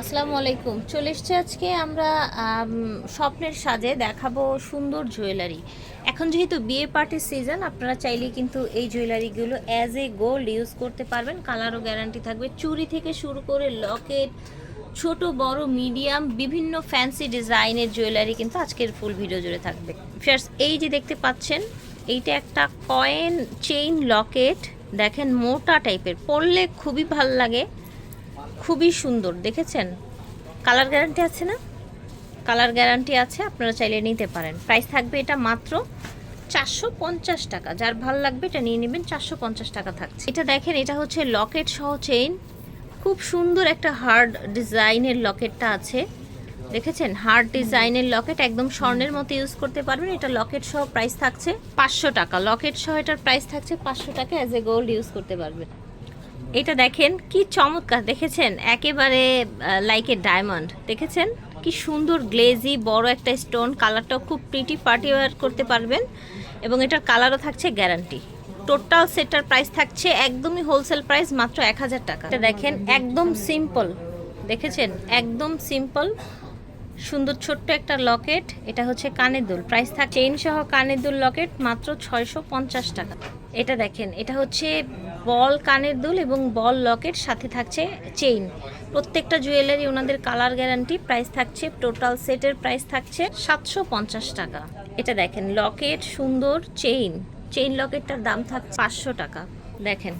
আসসালামু আলাইকুম। চলে এসছে আজকে আমরা স্বপ্নের সাজে দেখাবো সুন্দর জুয়েলারি। এখন যেহেতু বিয়ে পার্টির সিজন, আপনারা চাইলে কিন্তু এই জুয়েলারিগুলো অ্যাজ এ গোল্ড ইউজ করতে পারবেন। কালারও গ্যারান্টি থাকবে। চুরি থেকে শুরু করে লকেট ছোট, বড় মিডিয়াম বিভিন্ন ফ্যান্সি ডিজাইনের জুয়েলারি কিন্তু আজকের ফুল ভিডিও জুড়ে থাকবে। ফিয়ার্স এই যে দেখতে পাচ্ছেন, এইটা একটা কয়েন চেইন লকেট দেখেন মোটা টাইপের পরলে খুবই ভালো লাগে। খুবই সুন্দর, দেখেছেন? কালার গ্যারান্টি আছে না? কালার গ্যারান্টি আছে, আপনারা চাইলে নিতে পারেন। প্রাইস থাকবে এটা মাত্র চারশো পঞ্চাশ টাকা। যার ভালো লাগবে এটা নিয়ে নেবেন, চারশো পঞ্চাশ টাকা থাকছে। এটা দেখেন, এটা হচ্ছে লকেট সহ চেইন খুব সুন্দর একটা হার্ড ডিজাইনের লকেটটা আছে। দেখেছেন? হার্ড ডিজাইনের লকেট, একদম স্বর্ণের মতো ইউজ করতে পারবেন। এটা লকেট সহ প্রাইস থাকছে পাঁচশো টাকা। লকেট সহ এটার প্রাইস থাকছে পাঁচশো টাকা অ্যাজ এ গোল্ড ইউজ করতে পারবেন। এটা দেখেন, কি চমৎকার। দেখেছেন? একেবারে লাইক এ ডায়মন্ড দেখেছেন? কি সুন্দর গ্লেজি বড় একটা স্টোন কালারটাও খুব প্রিটি পার্টি ওয়ার করতে পারবেন। এবং এটার কালারও থাকছে গ্যারান্টি টোটাল সেটার প্রাইস থাকছে একদমই হোলসেল প্রাইস মাত্র এক হাজার টাকা। এটা দেখেন, একদম সিম্পল দেখেছেন? একদম সিম্পল সুন্দর ছোট্ট একটা লকেট এটা হচ্ছে কানের দুল। প্রাইস থাক চেইন সহ কানের দুল লকেট মাত্র ছয়শো পঞ্চাশ টাকা। এটা দেখেন, এটা হচ্ছে বল, কানের দুল এবং বল লকেট সাথে থাকছে চেইন প্রত্যেকটা জুয়েলারি ওনাদের কালার গ্যারান্টি প্রাইস থাকছে টোটাল সেটের প্রাইস থাকছে সাতশো পঞ্চাশ টাকা। এটা দেখেন, লকেট সুন্দর চেইন চেইন লকেটটার দাম থাকছে পাঁচশো টাকা। দেখেন,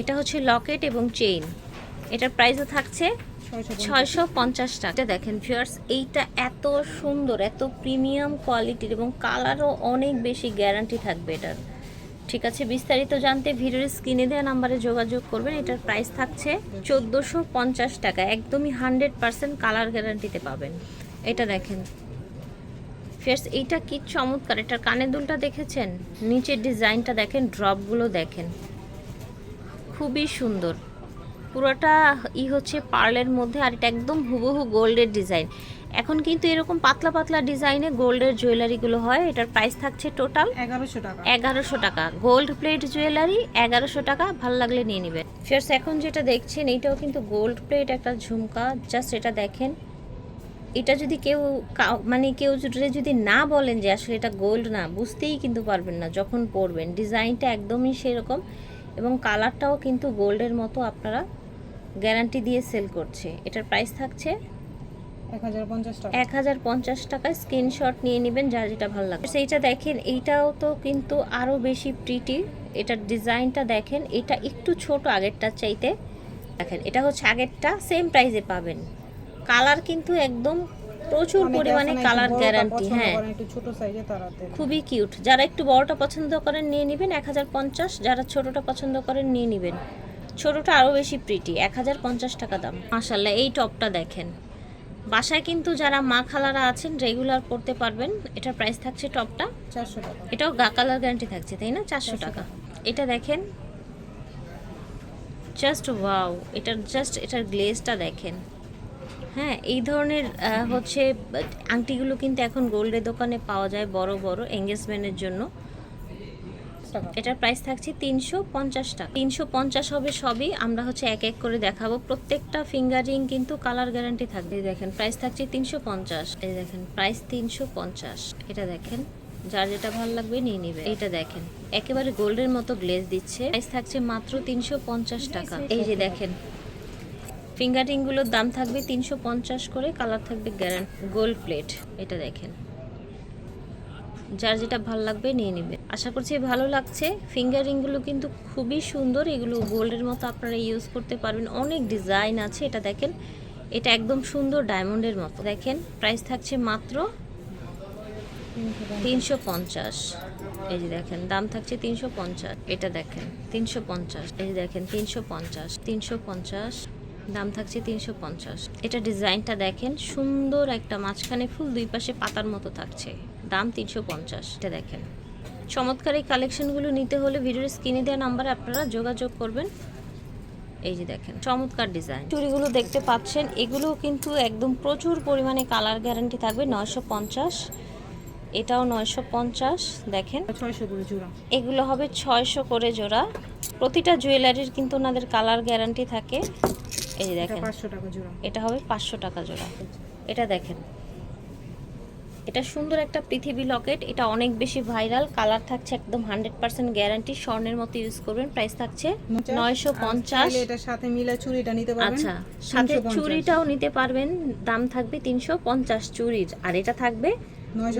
এটা হচ্ছে লকেট এবং চেইন এটার প্রাইসও থাকছে ছয়শো পঞ্চাশ টাকা। দেখেন ভিউয়ার্স এইটা এত সুন্দর, এত প্রিমিয়াম কোয়ালিটির এবং কালারও অনেক বেশি গ্যারান্টি থাকবে এটার। ঠিক আছে, বিস্তারিত জানতে ভিডিওর স্ক্রিনে দেওয়া নাম্বারে যোগাযোগ করবেন। এটার প্রাইস থাকছে চোদ্দোশো পঞ্চাশ টাকা। একদমই হান্ড্রেড পার্সেন্ট কালার গ্যারান্টিতে পাবেন। এটা দেখেন। ফেয়ার্স এইটা কি চমৎকার। এটার কানের দুলটা দেখেছেন? নিচের ডিজাইনটা দেখেন, ড্রপগুলো দেখেন। খুবই সুন্দর। পুরোটা ই হচ্ছে পার্লের মধ্যে আর এটা একদম হুবহু গোল্ডের ডিজাইন। এখন কিন্তু এরকম পাতলা পাতলা ডিজাইনে গোল্ডের জুয়েলারিগুলো হয়। এটার প্রাইস থাকছে টোটাল এগারোশো টাকা। এগারোশো টাকা। গোল্ড প্লেট জুয়েলারি এগারোশো টাকা ভালো লাগলে নিয়ে নেবেন ফিয়ার্স এখন যেটা দেখছেন এইটাও কিন্তু গোল্ড প্লেট একটা ঝুমকা। জাস্ট এটা দেখেন। এটা যদি কেউ কাউ- মানে কেউ যদি না বলেন যে আসলে এটা গোল্ড না বুঝতেই কিন্তু পারবেন না যখন পরবেন। ডিজাইনটা একদমই সেরকম এবং কালারটাও কিন্তু গোল্ডের মতো আপনারা গ্যারান্টি দিয়ে সেল করছে। এটার প্রাইস থাকছে এক হাজার পঞ্চাশ টাকায় স্ক্রিনশট নিয়ে নেবেন যার যেটা ভালো লাগে সেইটা দেখেন এইটাও তো কিন্তু আরও বেশি প্রিটি এটার ডিজাইনটা দেখেন এটা একটু ছোট আগেরটার চাইতে। দেখেন এটা হচ্ছে আগেরটা সেম প্রাইসে পাবেন। কালার কিন্তু একদম প্রচুর পরিমাণে কালার গ্যারান্টি হ্যাঁ। খুবই কিউট যারা একটু বড়টা পছন্দ করেন নিয়ে নেবেন। এক হাজার পঞ্চাশ যারা ছোটটা পছন্দ করেন নিয়ে নেবেন। ছোটটা আরও বেশি প্রিটি এক হাজার পঞ্চাশ টাকা দাম। মাসাল্লাহ এই টপটা দেখেন। বাসায় কিন্তু যারা মা খালারা আছেন রেগুলার করতে পারবেন। এটার প্রাইস থাকছে টপটা। চারশো টাকা। এটাও গা কালার গ্যারান্টি থাকছে তাই না? চারশো টাকা। এটা দেখেন। জাস্ট ওয়াও এটার জাস্ট এটার গ্লেজটা দেখেন। হ্যাঁ এই ধরনের হচ্ছে আংটিগুলো কিন্তু এখন গোল্ডের দোকানে পাওয়া যায় বড় বড় এঙ্গেজমেন্টের জন্য। টাকা। এটার প্রাইস থাকছে তিনশো পঞ্চাশ টাকা। তিনশো পঞ্চাশ হবে সবই। আমরা হচ্ছে এক এক করে দেখাবো। প্রত্যেকটা ফিঙ্গারিং কিন্তু কালার গ্যারান্টি থাকবে। দেখেন প্রাইস থাকছে তিনশো পঞ্চাশ। এই দেখেন প্রাইস তিনশো পঞ্চাশ। এটা দেখেন যার যেটা ভালো লাগবে নিয়ে নিবে। এটা দেখেন একেবারে গোল্ডের মতো গ্লেজ দিচ্ছে। প্রাইস থাকছে মাত্র তিনশো পঞ্চাশ টাকা। এই যে দেখেন ফিঙ্গারিংগুলোর দাম থাকবে তিনশো পঞ্চাশ করে কালার থাকবে গ্যারান্ট গোল্ড প্লেট এটা দেখেন যার যেটা ভালো লাগবে নিয়ে নেবে। আশা করছি ভালো লাগছে। ফিঙ্গারিংগুলো কিন্তু খুবই সুন্দর। এগুলো গোল্ডের মতো আপনারা ইউজ করতে পারবেন। অনেক ডিজাইন আছে। এটা দেখেন, এটা একদম সুন্দর ডায়মন্ডের মতো। দেখেন প্রাইস থাকছে মাত্র তিনশো পঞ্চাশ। এই যে দেখেন, দাম থাকছে তিনশো পঞ্চাশ। এটা দেখেন, তিনশো পঞ্চাশ। এই যে দেখেন, তিনশো পঞ্চাশ। তিনশো পঞ্চাশ, দাম থাকছে তিনশো পঞ্চাশ। এটা ডিজাইনটা দেখেন, সুন্দর একটা মাঝখানে ফুল দুই পাশে পাতার মতো থাকছে। দাম তিনশো পঞ্চাশ। এটা দেখেন। চমৎকার এই কালেকশনগুলো নিতে হলে ভিডিওর স্ক্রিনে দেওয়া নাম্বারে আপনারা যোগাযোগ করবেন। এই যে দেখেন চমৎকার ডিজাইন। চুড়িগুলো দেখতে পাচ্ছেন এগুলো কিন্তু একদম প্রচুর পরিমাণে কালার গ্যারান্টি থাকবে নয়শো পঞ্চাশ। এটাও নয়শো পঞ্চাশ দেখেন। ছয়শো করে জোড়া। এগুলো হবে ছয়শো করে জোড়া। প্রতিটা জুয়েলারির কিন্তু ওনাদের কালার গ্যারান্টি থাকে। এই যে দেখেন। পাঁচশো টাকা জোড়া। এটা হবে পাঁচশো টাকা জোড়া। এটা দেখেন। এটা সুন্দর একটা পৃথিবী লকেট এটা অনেক বেশি ভাইরাল কালার থাকছে একদম হান্ড্রেড পার্সেন্ট গ্যারান্টি স্বর্ণের মতো ইউজ করবেন প্রাইস থাকছে নয়শো পঞ্চাশ। এটার সাথে মিলে চুড়িটা নিতে পারবেন আচ্ছা সাথে 350 চুড়িটাও নিতে পারবেন দাম থাকবে তিনশো পঞ্চাশ চুড়ির আর এটা থাকবে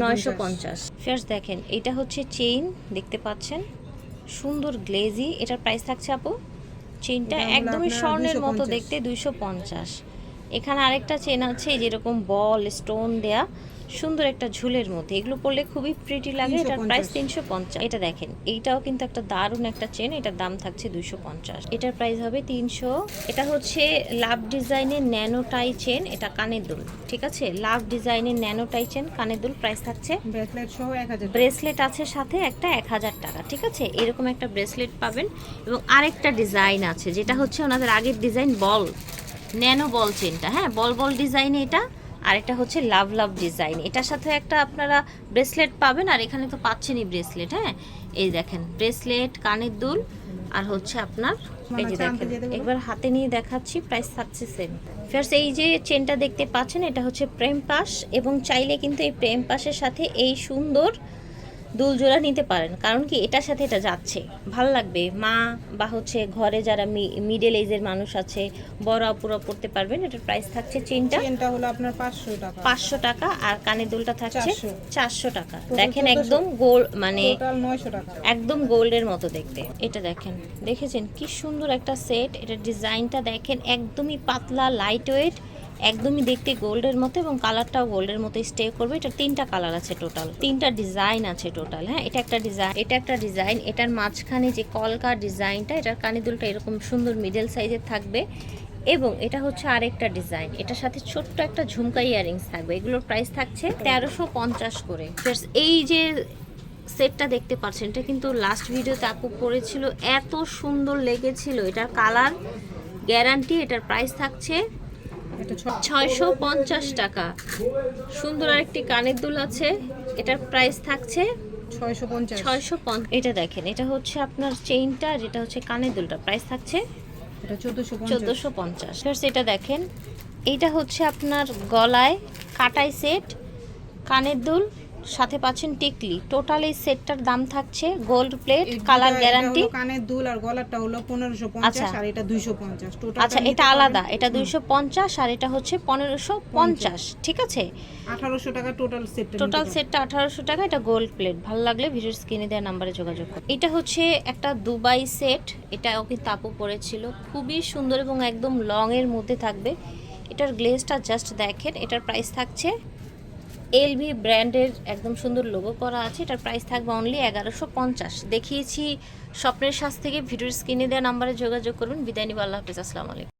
নয়শো পঞ্চাশ। ফার্স্ট দেখেন এটা হচ্ছে চেইন দেখতে পাচ্ছেন? সুন্দর গ্লেজি এটার প্রাইস থাকছে আপু চেইনটা একদমই স্বর্ণের মতো দেখতে দুইশো পঞ্চাশ। এখানে আরেকটা চেন আছে যেরকম বল স্টোন দেয়া সুন্দর একটা ঝুলের মধ্যে। এগুলো পরলে খুবই প্রিটি লাগে এটার প্রাইস তিনশো পঞ্চাশ। এটা দেখেন এইটাও কিন্তু একটা দারুণ একটা চেন এটার দাম থাকছে দুইশো পঞ্চাশ। এটার প্রাইস হবে তিনশো। এটা হচ্ছে লাভ ডিজাইনের ন্যানো টাই চেন এটা কানের দুল ঠিক আছে? লাভ ডিজাইনের ন্যানো টাই চেন কানের দুল প্রাইস থাকছে ব্রেসলেট সহ এক হাজার ব্রেসলেট আছে সাথে একটা এক হাজার টাকা ঠিক আছে? এরকম একটা ব্রেসলেট পাবেন। এবং আরেকটা ডিজাইন আছে যেটা হচ্ছে ওনাদের আগের ডিজাইন বল ন্যানো বল চেনটা হ্যাঁ বল বল ডিজাইন এটা। আর এটা হচ্ছে লাভ লাভ ডিজাইন এটার সাথে একটা আপনারা ব্রেসলেট পাবেন আর এখানে তো পাচ্ছেনই ব্রেসলেট হ্যাঁ? এই দেখেন ব্রেসলেট কানের দুল আর হচ্ছে আপনার এই যে দেখেন একবার হাতে নিয়ে দেখাচ্ছি প্রাইস থাকছে সেম ফার্স এই যে চেনটা দেখতে পাচ্ছেন এটা হচ্ছে প্রেম পাস এবং চাইলে কিন্তু এই প্রেম পাশের সাথে এই সুন্দর দুল জোড়া নিতে পারেন। কারণ কি এটার সাথে এটা যাচ্ছে। ভালো লাগবে। মা বা হচ্ছে ঘরে যারা মিডল এজের মানুষ আছে বড় আপুরা পড়তে পারবেন। এটার প্রাইস থাকছে চেনটা। চেনটা হলো আপনার পাঁচশো টাকা। পাঁচশো টাকা আর কানের দুলটা থাকছে 400 চারশো টাকা। দেখেন একদম গোল মানে টোটাল নয়শো টাকা। একদম গোল্ডের মতো দেখতে। এটা দেখেন। দেখেছেন? কি সুন্দর একটা সেট এটা ডিজাইনটা দেখেন একদমই পাতলা লাইট ওয়েট একদমই দেখতে গোল্ডের মতো এবং কালারটাও গোল্ডের মতো স্টে করবে। এটা তিনটা কালার আছে টোটাল তিনটা ডিজাইন আছে টোটাল হ্যাঁ? এটা একটা ডিজাইন এটা একটা ডিজাইন এটার মাঝখানে যে কলকা ডিজাইনটা এটার কানিদুলটা এরকম সুন্দর মিডল সাইজের থাকবে। এবং এটা হচ্ছে আরেকটা ডিজাইন এটার সাথে ছোট্ট একটা ঝুমকা ইয়ারিংস থাকবে। এগুলোর প্রাইস থাকছে তেরোশো পঞ্চাশ করে। এই যে সেটটা দেখতে পাচ্ছেন, এটা কিন্তু লাস্ট ভিডিওতে আপু পড়েছিল। এত সুন্দর লেগেছিল। এটার কালার গ্যারান্টি এটার প্রাইস থাকছে ছয়শো পঞ্চাশ টাকা। সুন্দর আরেকটি কানের দুল আছে। এটার প্রাইস থাকছে ছয়শো পঞ্চাশ। এটা দেখেন এটা হচ্ছে আপনার চেইনটা আর এটা হচ্ছে কানের দুলটা। প্রাইস থাকছে চোদ্দশো পঞ্চাশ। এটা দেখেন এইটা হচ্ছে আপনার গলায় কাটাই সেট কানের দুল। সাথে পাচ্ছেন টিকলি। টোটাল এই সেটটার দাম থাকছে গোল্ড প্লেট কালার গ্যারান্টি কানের দুল আর গলারটা হলো পনেরোশো পঞ্চাশ আচ্ছা। আর এটা দুইশো পঞ্চাশ। টোটাল আচ্ছা এটা আলাদা এটা দুইশো পঞ্চাশ আর এটা হচ্ছে পনেরোশো পঞ্চাশ। ঠিক আছে? আঠারোশো টাকা টোটাল সেট টোটাল সেটটা আঠারোশো টাকা এটা গোল্ড প্লেট ভালো লাগলে ভিডিওর স্ক্রিনে দেওয়া নাম্বারে যোগাযোগ করুন। এটা হচ্ছে একটা দুবাই সেট এটা ওকে আপু পড়েছিল। খুবই সুন্দর এবং একদম লং এর মধ্যে থাকবে। এটার গ্লেজটা জাস্ট দেখেন এটার প্রাইস থাকছে এলভি ব্র্যান্ডের একদম সুন্দর লোগো করা আছে। এটার প্রাইস থাকবে অনলি এগারোশো পঞ্চাশ। দেখিয়েছি স্বপ্নের শ্বাস থেকে, ভিডিওর স্ক্রিনে দেওয়া নাম্বারে যোগাযোগ করুন। বিদায় নিব, আল্লাহ হাফিজ। আসসালামু আলাইকুম।